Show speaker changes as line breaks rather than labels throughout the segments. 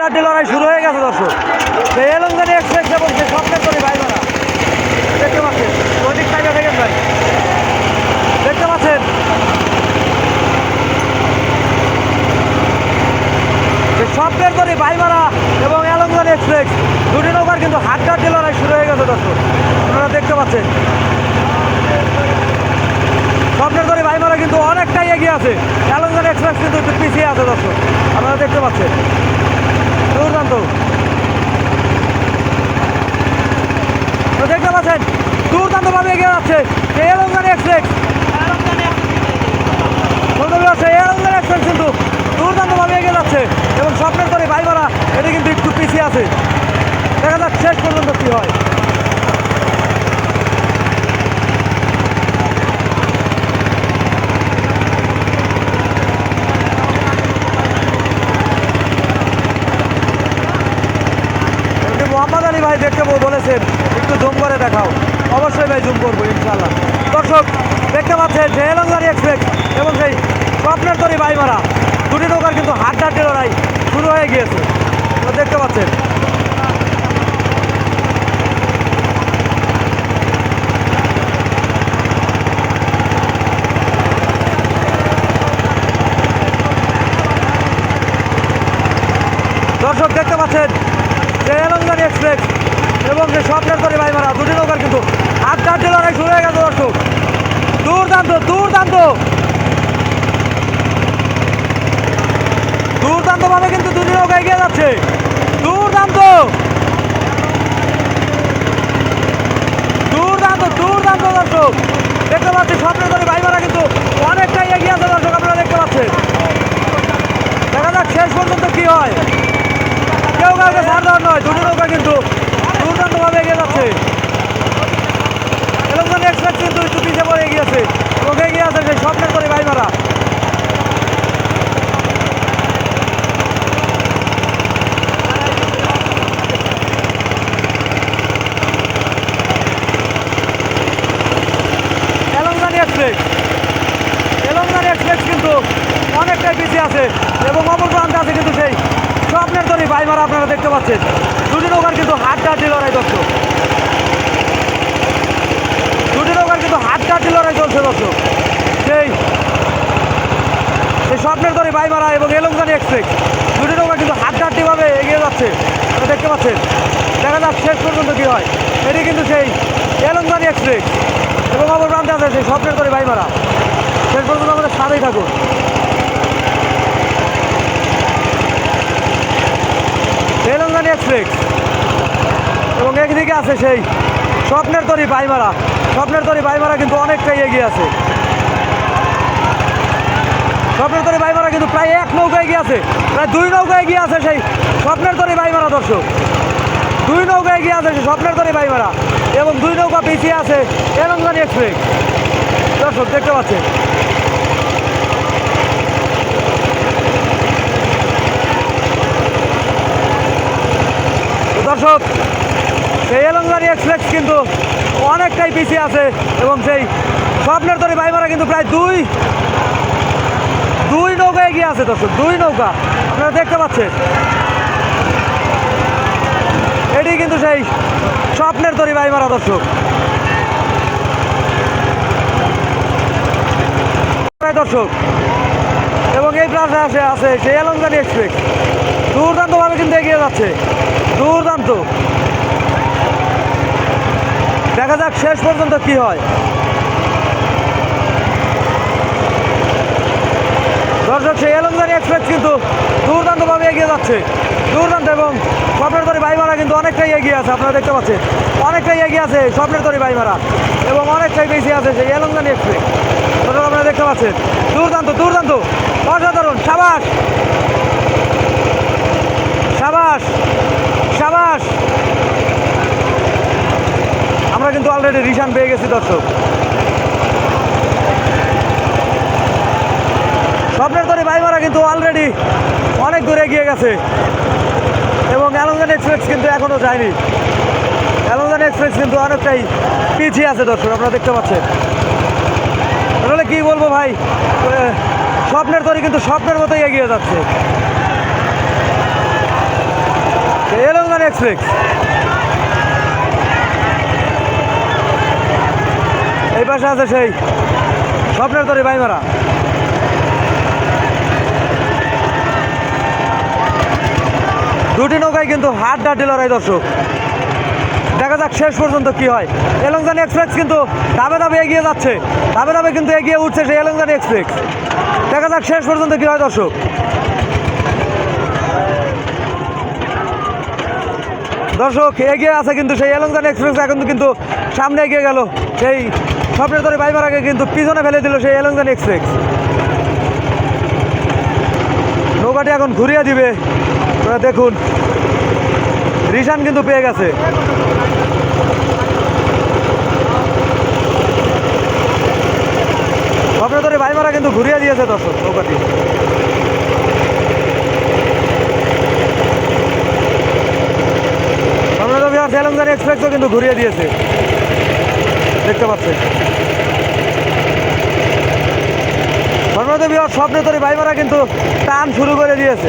চারটে লড়াই শুরু হয়ে গেছে, দর্শক। এলঙ্গানি এক্সপ্রেস এবং সে স্বপ্নের করে ভাই মারা দেখতে পাচ্ছেন? ওইদিক সাইডে দেখেন ভাই। দেখতে পাচ্ছেন? স্বপ্নের করে ভাইমারা এবং এলঙ্গানি এক্সপ্রেস দুটি নৌকার কিন্তু হাত কাটতে লড়াই শুরু হয়ে গেছে, দর্শক। আপনারা দেখতে পাচ্ছেন? স্বপ্নের করে ভাইমারা কিন্তু অনেকটাই এগিয়ে আছে। এলঙ্গানি এক্সপ্রেস কিন্তু একটু পিছিয়ে আছে, দর্শক। আপনারা দেখতে পাচ্ছেন দুর্দান্ত তো দেখতে পাচ্ছেন দুর্দান্ত ভাবে এগিয়ে যাচ্ছে এলঙ্গানি এক্সপ্রেস বলতে পারছে এলঙ্গানি এক্সপ্রেস কিন্তু দুর্দান্ত ভাবে এগিয়ে যাচ্ছে এবং স্বপ্নের করে ভাইমারা এটি কিন্তু পিছিয়ে দেখা যাক শেষ পর্যন্ত কি হয়। ভাই দেখতে বলেছেন, একটু জুম করে দেখাও। অবশ্যই ভাই জুম করব দেখতে এবং সেই লড়াই শুরু হয়ে গিয়েছে। দেখতে দর্শক দেখতে পাচ্ছেন যে এলঙ্গানি এক্সপ্রেস স্বপ্নের তরি ভাইমারা দুটি নৌকার কিন্তু হাত চারটি লড়াই শুরু হয়ে গেছে দর্শক। দুর্দান্ত দুর্দান্ত। দুর্দান্ত ভাবে কিন্তু দুটি নৌকা এগিয়ে যাচ্ছে। দুর্দান্ত। দুর্দান্ত দুর্দান্ত দর্শক। দেখতে পাচ্ছি স্বপ্নের তরি ভাইমারা কিন্তু অনেকটাই এগিয়ে আছে দর্শক, আপনারা দেখতে পাচ্ছেন। দেখা যাক শেষ পর্যন্ত কি হয়। কেউ কাউকে ছাড় দেওয়ার নয়, দুটো নৌকা কিন্তু দুর্দান্তভাবে এগিয়ে যাচ্ছে এরকম এক্সপ্রেস কিন্তু একটু পিছিয়ে পড়ে এগিয়েছে এবং এগিয়ে আছে সেই স্বপ্নের করে ভাই মারা এলঙ্গানি এক্সপ্রেস এলঙ্গানি এক্সপ্রেস কিন্তু অনেকটাই পিছিয়ে আছে এবং অপর প্রান্তে আছে কিন্তু সেই স্বপ্নের তরি বাইমারা আপনারা দেখতে পাচ্ছেন দুটি নৌকার কিন্তু হাত কাটি লড়াই দর্শক। দুটি নৌকার কিন্তু হাত কাটি লড়াই চলছে দর্শক। সেই সেই স্বপ্নের তরি বাইমারা এবং এলঙ্গানি এক্সপ্রেস। দুটি নৌকা কিন্তু হাত ভাবে এগিয়ে যাচ্ছে। দেখতে পাচ্ছেন। দেখা যাক শেষ পর্যন্ত কি হয়। এটি কিন্তু সেই এলঙ্গানি এক্সপ্রেস। এবং অপর প্রান্তে আছে সেই স্বপ্নের তরি বাইমারা। শেষ পর্যন্ত আমাদের সাথেই থাকুন। এক্সপ্রেস। এবং একদিকে আছে সেই। স্বপ্নের তরি বাইমারা স্বপ্নের তরি বাইমারা কিন্তু অনেকটাই এগিয়ে আছে। স্বপ্নের তরি বাইমারা কিন্তু প্রায় এক নৌকা এগিয়ে আছে। প্রায় দুই নৌকা এগিয়ে আছে সেই স্বপ্নের তরি বাইমারা দর্শক। দুই নৌকা এগিয়ে আছে সেই স্বপ্নের তরি বাইমারা এবং দুই নৌকা পিছিয়ে আছে তেলেঙ্গানি এক্সপ্রেস। দর্শক, দেখতে পাচ্ছেন। দর্শক সেই এলঙ্গারি এক্সপ্রেস কিন্তু অনেকটাই পিছিয়ে আছে এবং সেই স্বপ্নের তরি ভাইমারা কিন্তু প্রায় দুই দুই নৌকা এগিয়ে আছে দর্শক, দুই নৌকা। আপনারা দেখতে পাচ্ছেন। এটি কিন্তু সেই স্বপ্নের তরি ভাইমারা দর্শক। দর্শক। এবং এই প্রান্তে আসে আছে সেই এলঙ্গানি এক্সপ্রেস। দুর্দান্তভাবে কিন্তু এগিয়ে যাচ্ছে। দুর্দান্ত। দেখা যাক শেষ পর্যন্ত কি হয়। দর্শক, সেই এলঙ্গানি এক্সপ্রেস কিন্তু দুর্দান্তভাবে এগিয়ে যাচ্ছে। দুর্দান্ত এবং স্বপ্নের তরি বাইমারা কিন্তু অনেকটাই এগিয়ে আছে, আপনারা দেখতে পাচ্ছেন। অনেকটাই এগিয়ে আছে স্বপ্নের তরি বাইমারা এবং অনেকটাই বেশি আছে সেই এলঙ্গানি এক্সপ্রেস। দর্শক, আপনারা দেখতে পাচ্ছেন, দুর্দান্ত দুর্দান্ত। অসাধারণ, সাবাস। সাবাস সাবাস। কিন্তু অলরেডি রিশান পেয়ে গেছি, দর্শক। স্বপ্নের তরি ভাইমারা কিন্তু অলরেডি অনেক দূরে এগিয়ে গেছে। এবং অ্যালঙ্গান এক্সপ্রেস কিন্তু এখনও যায়নি। অ্যালঙ্গান এক্সপ্রেস কিন্তু অনেকটাই পিছিয়ে আছে, দর্শক, আপনারা দেখতে পাচ্ছেন। তাহলে কি বলব ভাই? স্বপ্নের তরি কিন্তু স্বপ্নের মতোই এগিয়ে যাচ্ছে। এলঙ্গান এক্সপ্রেস এই আছে সেই স্বপ্নের তরি বাইমারা। দুটি নৌকায় কিন্তু হাত ডাটি লড়াই দর্শক। দেখা যাক শেষ পর্যন্ত কি হয়। এলংজানি এক্সপ্রেস কিন্তু ধাপে ধাপে এগিয়ে যাচ্ছে। ধাপে ধাপে কিন্তু এগিয়ে উঠছে সেই এলংজানি এক্সপ্রেস। দেখা যাক শেষ পর্যন্ত কি হয় দর্শক। দর্শক, এগিয়ে আছে কিন্তু সেই এলংজানি এক্সপ্রেস, এখন কিন্তু সামনে এগিয়ে গেল। সেই স্বপ্নের ধরে বাইবার আগে কিন্তু পিছনে ফেলে দিল সেই এলংজানি এক্সপ্রেস। নৌকাটি এখন ঘুরিয়ে দিবে। তোরা দেখুন, রিশান কিন্তু পেয়ে গেছে। স্বপ্নের ধরে বাইমারা কিন্তু ঘুরিয়ে দিয়েছে দর্শক নৌকাটি আমরা তো এক্সপ্রেসও কিন্তু ঘুরিয়ে দিয়েছে। দেখতে পাচ্ছেন। আমরা তো বিহার স্বপ্নে তরি ভাইমারা কিন্তু টান শুরু করে দিয়েছে।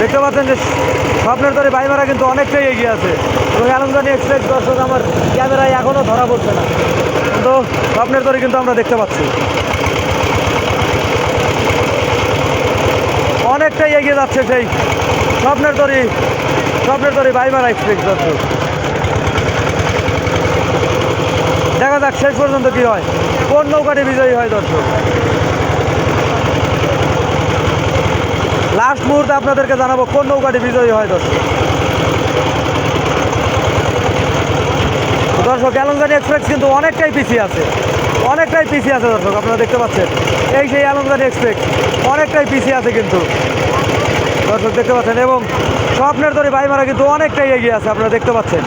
দেখতে পাচ্ছেন যে স্বপ্নের তরে বাইমারা কিন্তু অনেকটাই এগিয়ে আছে। এবং আলমদানি এক্সপ্রেস দর্শক, আমার ক্যামেরায় এখনও ধরা পড়ছে না। কিন্তু স্বপ্নের তরে কিন্তু আমরা দেখতে পাচ্ছি। অনেকটাই এগিয়ে যাচ্ছে সেই স্বপ্নের তরি স্বপ্নের তরি বাইমারা এক্সপ্রেস দেখা যাক শেষ পর্যন্ত কি হয়। কোন নৌকাটি বিজয়ী হয় দর্শক? লাস্ট মুহূর্তে আপনাদেরকে জানাব কোন নৌকাটি বিজয়ী হয় দর্শক? দর্শক অ্যালংজানি এক্সপ্রেস কিন্তু অনেকটাই পিছিয়ে আছে। অনেকটাই পিছিয়ে আছে দর্শক, আপনারা দেখতে পাচ্ছেন। এই সেই অ্যালংজানি এক্সপ্রেস অনেকটাই পিছিয়ে আছে কিন্তু। দর্শক, দেখতে পাচ্ছেন, এবং স্বপ্নের তরি বাইমারা কিন্তু অনেকটাই এগিয়ে আছে, আপনারা দেখতে পাচ্ছেন।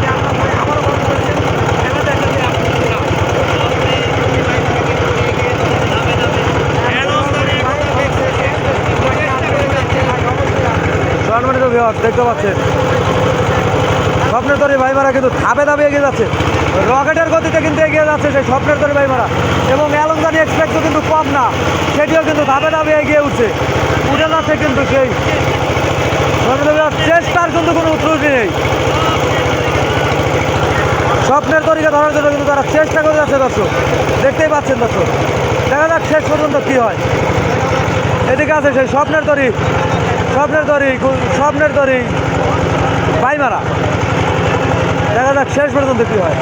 দেখতে পাচ্ছেন। স্বপ্নের তরি ভাইমারা কিন্তু ধাপে ধাপে এগিয়ে যাচ্ছে। রকেটের গতিতে কিন্তু এগিয়ে যাচ্ছে সেই স্বপ্নের তরি ভাইমারা। এবং অ্যালংদানি এক্সপ্রেসও কিন্তু কম না, সেটিও কিন্তু ধাপে ধাপে এগিয়ে উঠছে। উঠে যাচ্ছে কিন্তু সেই চেষ্টার কিন্তু কোনো ত্রুটি নেই। স্বপ্নের তরিকে ধরার জন্য কিন্তু তারা চেষ্টা করে যাচ্ছে দর্শক। দেখতেই পাচ্ছেন দর্শক, দেখা যাক শেষ পর্যন্ত কী হয়। এদিকে আছে সেই স্বপ্নের তরি স্বপ্নের তরি স্বপ্নের তরি পাইমারা দেখা যাক শেষ পর্যন্ত কী হয়।